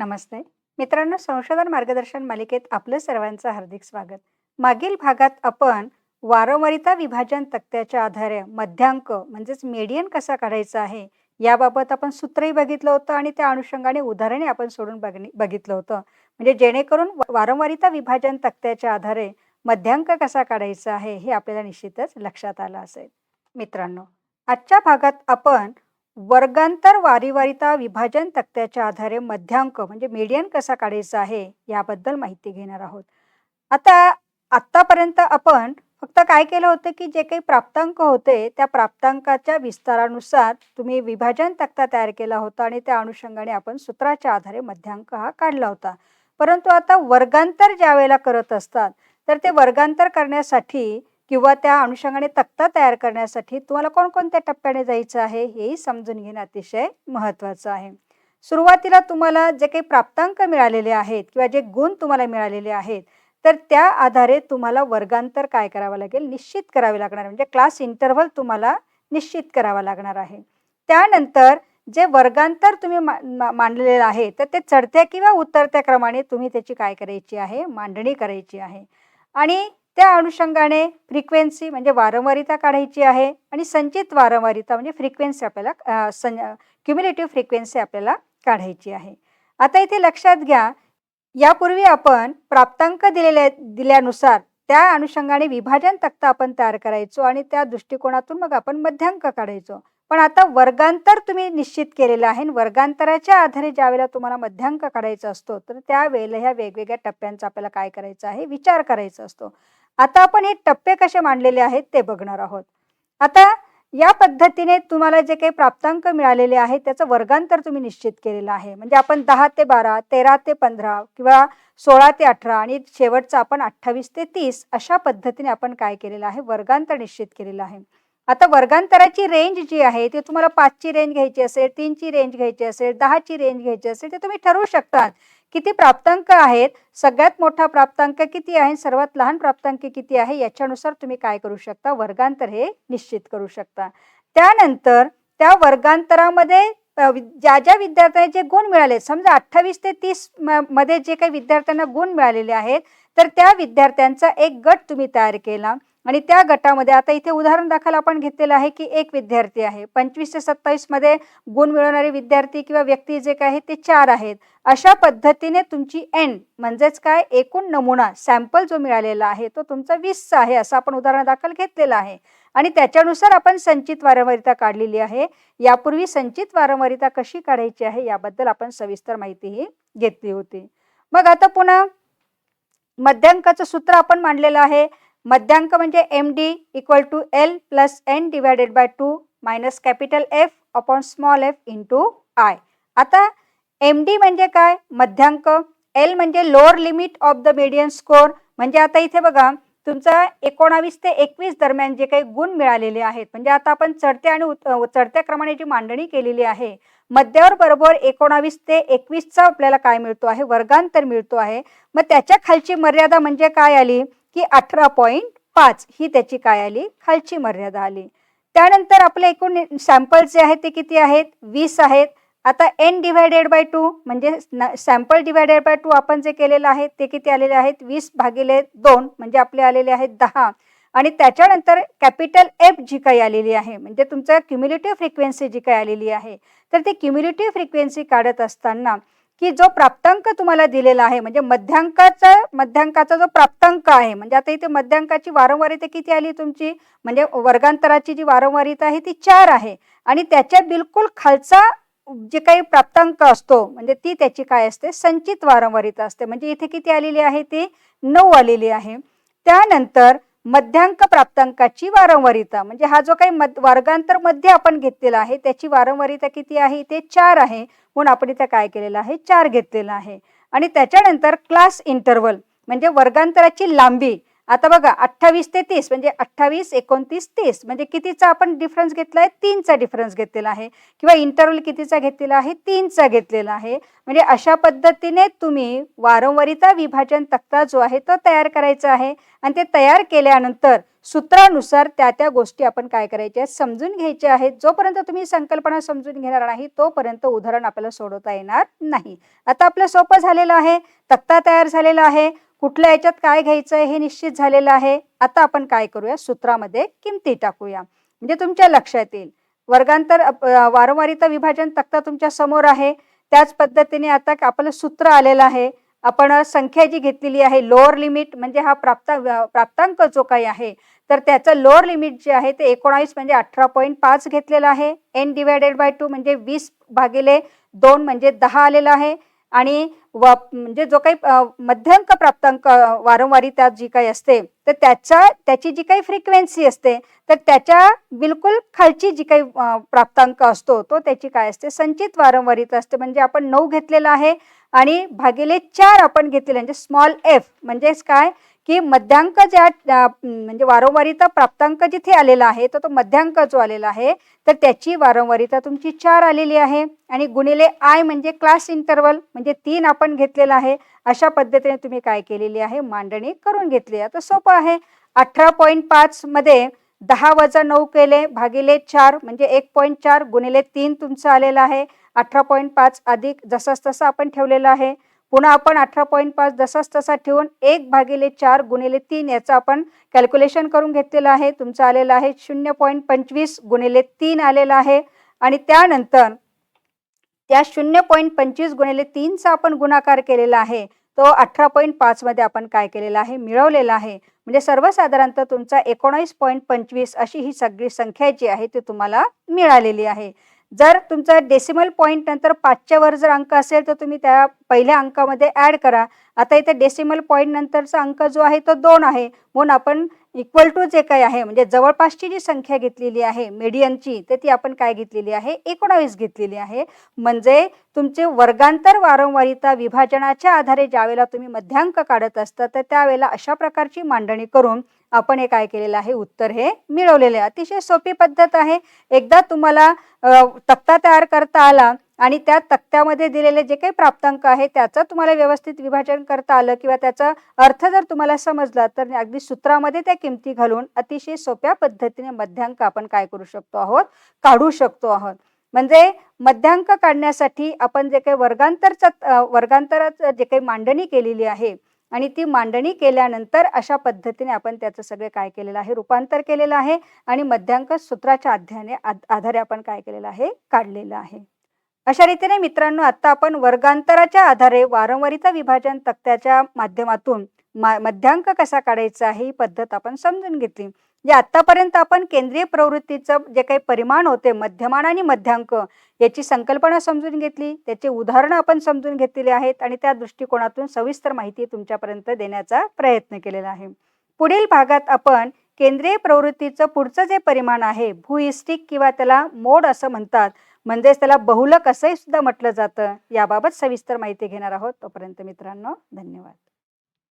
नमस्ते. मित्रांनो संशोधन मार्गदर्शन मालिकेत आपलं सर्वांचं हार्दिक स्वागत. मागील भागात आपण वारंवारिता विभाजन तक्त्याच्या आधारे मध्यांक म्हणजेच मेडियन कसा काढायचा आहे याबाबत आपण सूत्रही बघितलं होतं आणि त्या अनुषंगाने उदाहरणे आपण सोडून बघणे बघितलं होतं. म्हणजे जेणेकरून वारंवारिता विभाजन तक्त्याच्या आधारे मध्यांक कसा काढायचा आहे हे आपल्याला निश्चितच लक्षात आलं असेल. मित्रांनो आजच्या भागात आपण वर्गांतर वारीवारिता विभाजन तक्त्याच्या आधारे मध्यांक म्हणजे मीडियन कसा काढायचा आहे याबद्दल माहिती घेणार आहोत. आता आत्तापर्यंत आपण फक्त काय केलं होतं की जे काही प्राप्तांक होते त्या प्राप्तांकाच्या विस्तारानुसार तुम्ही विभाजन तक्ता तयार केला होता आणि त्या अनुषंगाने आपण सूत्राच्या आधारे मध्यांक हा काढला होता. परंतु आता वर्गांतर ज्या वेळेला करत असतात तर ते वर्गांतर करण्यासाठी किंवा त्या अनुषंगाने तक्ता तयार करण्यासाठी तुम्हाला कोणकोणत्या टप्प्याने जायचं आहे हेही समजून घेणं अतिशय महत्त्वाचं आहे. सुरुवातीला तुम्हाला जे काही प्राप्तांक मिळालेले आहेत किंवा जे गुण तुम्हाला मिळालेले आहेत तर त्या आधारे तुम्हाला वर्गांतर काय करावं लागेल निश्चित करावे लागणार म्हणजे क्लास इंटरव्हल तुम्हाला निश्चित करावा लागणार आहे. त्यानंतर जे वर्गांतर तुम्ही मा- मा- मांडलेलं आहे तर ते चढत्या किंवा उतरत्या क्रमाने तुम्ही त्याची काय करायची आहे मांडणी करायची आहे. आणि त्या अनुषंगाने फ्रिक्वेन्सी म्हणजे वारंवारिता काढायची आहे आणि संचित वारंवारिता म्हणजे फ्रिक्वेन्सी आपल्याला सं क्युम्युलेटिव्ह फ्रिक्वेन्सी आपल्याला काढायची आहे. आता इथे लक्षात घ्या यापूर्वी आपण प्राप्तांक दिलेल्या दिल्यानुसार त्या अनुषंगाने विभाजन तक्ता आपण तयार करायचो आणि त्या दृष्टिकोनातून मग आपण मध्यांक काढायचो. पण आता वर्गांतर तुम्ही निश्चित केलेलं आहे आणि वर्गांतराच्या आधारे ज्यावेळेला तुम्हाला मध्यांक काढायचा असतो तर त्यावेळेला ह्या वेगवेगळ्या टप्प्यांचा आपल्याला काय करायचं आहे विचार करायचा असतो. आता आपण हे टप्पे कसे मांडलेले आहेत ते बघणार आहोत. आता या पद्धतीने तुम्हाला जे काही प्राप्तांक मिळालेले आहेत त्याचं वर्गांतर तुम्ही निश्चित केलेलं आहे. म्हणजे आपण दहा ते बारा तेरा ते पंधरा किंवा सोळा ते अठरा आणि शेवटचं आपण अठ्ठावीस ते तीस अशा पद्धतीने आपण काय केलेलं आहे वर्गांतर निश्चित केलेलं आहे. आता वर्गांतराची रेंज जी आहे ती तुम्हाला पाचची रेंज घ्यायची असेल तीनची रेंज घ्यायची असेल दहाची रेंज घ्यायची असेल ते तुम्ही ठरवू शकता किती प्राप्तांक आहेत सगळ्यात मोठा प्राप्तांक किती आहे सर्वात लहान प्राप्तांक किती आहे याच्यानुसार तुम्ही काय करू शकता वर्गांतर हे निश्चित करू शकता. त्यानंतर त्या वर्गांतरामध्ये वि- ज्या ज्या विद्यार्थ्यांना जे गुण मिळाले समजा अठ्ठावीस ते तीस म- मध्ये जे काही विद्यार्थ्यांना गुण मिळालेले आहेत तर त्या विद्यार्थ्यांचा एक गट तुम्ही तयार केला. आणि त्या गटामध्ये आता इथे उदाहरण दाखल आपण घेतलेलं आहे की एक विद्यार्थी आहे. पंचवीस ते सत्तावीसमध्ये गुण मिळवणारे विद्यार्थी किंवा व्यक्ती जे काय आहेत ते चार आहेत. अशा पद्धतीने तुमची एन म्हणजेच काय? एकूण नमुना सॅम्पल जो मिळालेला आहे तो तुमचा वीसचा आहे असं आपण उदाहरण दाखल घेतलेलं आहे. आणि त्याच्यानुसार आपण संचित वारंवारिता काढलेली आहे. यापूर्वी संचित वारंवारिता कशी काढायची आहे याबद्दल आपण सविस्तर माहितीही घेतली होती. मग आता पुन्हा मध्यांकाचं सूत्र आपण मांडलेलं आहे. मध्यांक म्हणजे M D equal to L plus N divided by two minus capital F upon small F into I आता एम डी म्हणजे काय? मध्यांक. एल म्हणजे lower limit of the median score म्हणजे आता इथे बघा तुमचा एकोणावीस ते एकवीस दरम्यान जे काही गुण मिळालेले आहेत म्हणजे आता आपण चढत्या आणि चढत्या क्रमाने जी मांडणी केलेली आहे मध्यावर बरोबर एकोणावीस ते एकवीसचा आपल्याला काय मिळतो आहे? वर्गांतर मिळतो आहे. मग त्याच्या खालची मर्यादा म्हणजे काय आली? की अठरा पॉईंट पाच ही त्याची काय आली? खालची मर्यादा आली. त्यानंतर आपले एकूण सॅम्पल जे आहेत ते किती आहेत? वीस आहेत. आता एन डिवायडेड बाय टू म्हणजे सॅम्पल डिवायडेड बाय टू आपण जे केलेलं आहे ते किती आलेले आहेत? वीस भागिले दोन म्हणजे आपले आलेले आहेत दहा. आणि त्याच्यानंतर कॅपिटल एफ जी काही आलेली आहे म्हणजे तुमचं क्युम्युलेटिव्ह फ्रिक्वेन्सी जी काही आलेली आहे तर ती क्युम्युलेटिव्ह फ्रिक्वेन्सी काढत असताना की जो प्राप्तांक तुम्हाला दिलेला आहे म्हणजे मध्यांकाचा मध्यांकाचा जो प्राप्तांक आहे म्हणजे आता इथे मध्यांकाची वारंवारिता किती आली तुमची? म्हणजे वर्गांतराची जी वारंवारिता आहे ती चार आहे. आणि त्याच्या बिलकुल खालचा जे काही प्राप्तांक असतो म्हणजे ती त्याची काय असते? संचित वारंवारिता असते. म्हणजे इथे किती आलेली आहे ती? नऊ आलेली आहे. त्यानंतर मध्यांक प्राप्तांकाची वारंवारिता. म्हणजे हा जो काही मध वर्गांतर मध्य आपण घेतलेला आहे त्याची वारंवारिता किती आहे? ते चार आहे. म्हणून आपण इथं काय केलेलं आहे? चार घेतलेलं आहे. आणि त्याच्यानंतर क्लास इंटरवल म्हणजे वर्गांतराची लांबी आता बघा अठ्ठावीस ते तीस म्हणजे अठ्ठावीस एकोणतीस तीस म्हणजे कितीचा आपण डिफरन्स घेतला आहे तीनचा डिफरन्स घेतलेला आहे. किंवा इंटरवल कितीचा घेतलेला आहे? तीनचा घेतलेला आहे. म्हणजे अशा पद्धतीने तुम्ही वारंवारिता विभाजन तक्ता जो आहे तो तयार करायचा आहे. आणि ते तयार केल्यानंतर सूत्रानुसार त्या त्या गोष्टी आपण काय करायच्या आहेत? समजून घ्यायच्या आहेत. जोपर्यंत तुम्ही संकल्पना समजून घेणार नाही तोपर्यंत उदाहरण आपल्याला सोडवता येणार नाही. आता आपलं सोपं झालेलं आहे. तक्ता तयार झालेला आहे. कुठल्या याच्यात काय घ्यायचं आहे हे निश्चित झालेलं आहे. आता आपण काय करूया? सूत्रामध्ये किमती टाकूया. म्हणजे तुमच्या लक्षात येईल. वर्गांतर अप- वारंवारिता विभाजन तक्ता तुमच्यासमोर आहे. त्याच पद्धतीने आता आपलं सूत्र आलेलं आहे. आपण संख्या जी घेतलेली आहे लोअर लिमिट म्हणजे हा प्राप्ता प्राप्तांक जो काही आहे तर त्याचं लोअर लिमिट जे आहे ते एकोणावीस म्हणजे अठरा पॉईंट पाच घेतलेलं आहे. एन डिवायडेड बाय टू म्हणजे वीस भागिले दोन म्हणजे दहा आलेलं आहे. आणि व म्हणजे जो काही मध्यंक प्राप्तांक वारंवारी त्यात जी काही असते तर त्याचा त्याची जी काही फ्रिक्वेन्सी असते तर त्याच्या बिलकुल खालची जी काही प्राप्तांक असतो तो त्याची काय असते? संचित वारंवारीत असते. म्हणजे आपण नऊ घेतलेला आहे आणि भागिले चार आपण घेतलेले म्हणजे स्मॉल एफ म्हणजेच काय? की मध्यांक ज्या म्हणजे वारंवारिता प्राप्तांक जिथे आलेला आहे तर तो मध्यांक जो आलेला आहे तर त्याची वारंवारिता तुमची चार आलेली आहे. आणि गुणिले आय म्हणजे क्लास इंटरवल म्हणजे तीन आपण घेतलेला आहे. अशा पद्धतीने तुम्ही काय केलेली आहे? मांडणी करून घेतली आहे. आता सोपं आहे. अठरा पॉईंट पाच मध्ये दहा वजा नऊ केले भागिले चार म्हणजे एक पॉईंट चार गुणिले तीन तुमचं आलेलं आहे. अठरा पॉईंट पाच अधिक जसंच तसं आपण ठेवलेलं आहे. पुन्हा आपण अठरा पॉईंट पाच जसाच तसा ठेवून एक भागिले चार गुणिले तीन याचं आपण कॅल्क्युलेशन करून घेतलेलं आहे. तुमचं आलेलं आहे शून्य पॉईंट पंचवीस गुणिले तीन आलेलं आहे. आणि त्यानंतर त्या शून्य पॉईंट पंचवीस गुणिले तीनचा आपण गुणाकार केलेला आहे. तो अठरा पॉईंट पाचमध्ये आपण काय केलेला आहे? मिळवलेला आहे. म्हणजे सर्वसाधारणतः तुमचा एकोणावीस पॉईंट पंचवीस अशी ही सगळी संख्या जी आहे ती तुम्हाला मिळालेली आहे. जर तुमचा डेसिमल पॉईंट नंतर पाचच्या वर जर अंक असेल तर तुम्ही त्या पहिल्या अंकामध्ये ॲड करा. आता इथे डेसिमल पॉईंट नंतरचा अंक जो आहे तो दोन आहे. म्हणून आपण इक्वल टू जे काही आहे म्हणजे जवळपासची जी संख्या घेतलेली आहे मीडियनची तर ती आपण काय घेतलेली आहे? एकोणावीस घेतलेली आहे. म्हणजे तुमचे वर्गांतर वारंवारिता विभाजनाच्या आधारे ज्यावेळेला तुम्ही मध्यांक काढत असता तर त्यावेळेला अशा प्रकारची मांडणी करून आपण हे काय केलेलं आहे? उत्तर हे मिळवलेले आहे. अतिशय सोपी पद्धत आहे. एकदा तुम्हाला तक्ता तयार करता आला आणि त्या तक्त्यामध्ये दिलेले जे काही प्राप्तांक आहे त्याचं तुम्हाला व्यवस्थित विभाजन करता आलं किंवा त्याचा अर्थ जर तुम्हाला समजला तर अगदी सूत्रामध्ये त्या किमती घालून अतिशय सोप्या पद्धतीने मध्यांक आपण काय करू शकतो आहोत? काढू शकतो आहोत. म्हणजे मध्यांक काढण्यासाठी आपण जे काही वर्गांतरचा वर्गांतराचं जे काही मांडणी केलेली आहे आणि ती मांडणी केल्यानंतर अशा पद्धतीने आपण त्याचं सगळे काय केलेलं आहे रूपांतर केलेलं आहे आणि मध्यांक सूत्राच्या अध्याने आधारे आपण काय केलेलं आहे काढलेलं आहे. अशा रीतीने मित्रांनो आता आपण वर्गांतराच्या आधारे वारंवारीचा विभाजन तक्त्याच्या माध्यमातून मा मध्यांक कसा काढायचा आहे ही पद्धत आपण समजून घेतली. जे आत्तापर्यंत आपण केंद्रीय प्रवृत्तीचं जे काही परिमाण होते मध्यमान आणि मध्यांक याची संकल्पना समजून घेतली त्याचे उदाहरणं आपण समजून घेतलेली आहेत आणि त्या दृष्टिकोनातून सविस्तर माहिती तुमच्यापर्यंत देण्याचा प्रयत्न केलेला आहे. पुढील भागात आपण केंद्रीय प्रवृत्तीचं पुढचं जे परिमाण आहे भूइष्टिक किंवा त्याला मोड असं म्हणतात म्हणजेच त्याला बहुलक असंही सुद्धा म्हटलं जातं याबाबत सविस्तर माहिती घेणार आहोत. तोपर्यंत मित्रांनो धन्यवाद.